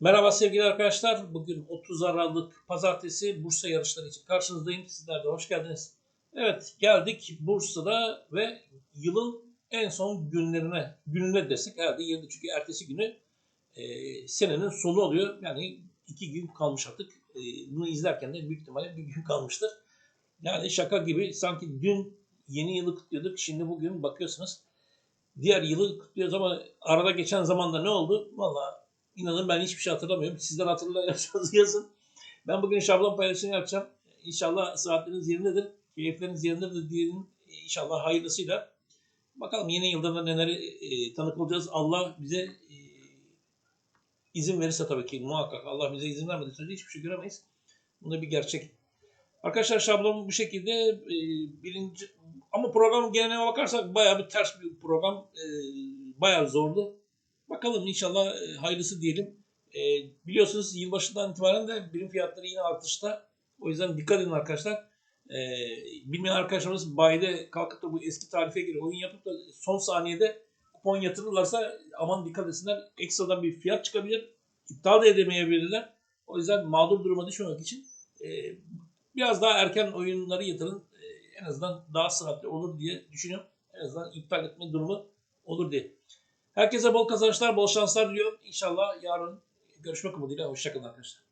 Merhaba sevgili arkadaşlar. Bugün 30 Aralık Pazartesi Bursa yarışları için karşınızdayım. Sizler de hoş geldiniz. Evet geldik Bursa'da ve yılın en son günlerine, gününe desek herhalde yılda çünkü ertesi günü e, senenin sonu oluyor. Yani iki gün kalmış artık. E, bunu izlerken de büyük ihtimalle bir gün kalmıştır. Yani şaka gibi sanki dün yeni yılı kutluyorduk. Şimdi bugün bakıyorsunuz diğer yılı kutluyoruz ama arada geçen zamanda ne oldu? Vallahi İnanın ben hiçbir şey hatırlamıyorum. Sizden hatırlarsanız yazın. Ben bugün şablon paylaşımı yapacağım. İnşallah saatleriniz yerindedir. Keyifleriniz yerindedir diyelim. İnşallah hayırlısıyla. Bakalım yeni yılda da neleri e, tanık olacağız. Allah bize e, izin verirse tabii ki muhakkak. Allah bize izin vermediği sürece hiçbir şey göremeyiz. Bu da bir gerçek. Arkadaşlar şablon bu şekilde e, birinci ama programın geneline bakarsak bayağı bir ters bir program. E, bayağı zordu. Bakalım inşallah e, hayırlısı diyelim. E, biliyorsunuz yılbaşından itibaren de birim fiyatları yine artışta. O yüzden dikkat edin arkadaşlar. E, bilmeyen arkadaşlarımız bayide kalkıp da bu eski tarife göre oyun yapıp da son saniyede kupon yatırırlarsa aman dikkat etsinler. Ekstradan bir fiyat çıkabilir. İptal da edemeyebilirler. O yüzden mağdur duruma düşmemek için e, biraz daha erken oyunları yatırın. E, en azından daha sıhhatli olur diye düşünüyorum. En azından iptal etme durumu olur diye. Herkese bol kazançlar, bol şanslar diliyorum. İnşallah yarın görüşmek umuduyla. Hoşçakalın arkadaşlar.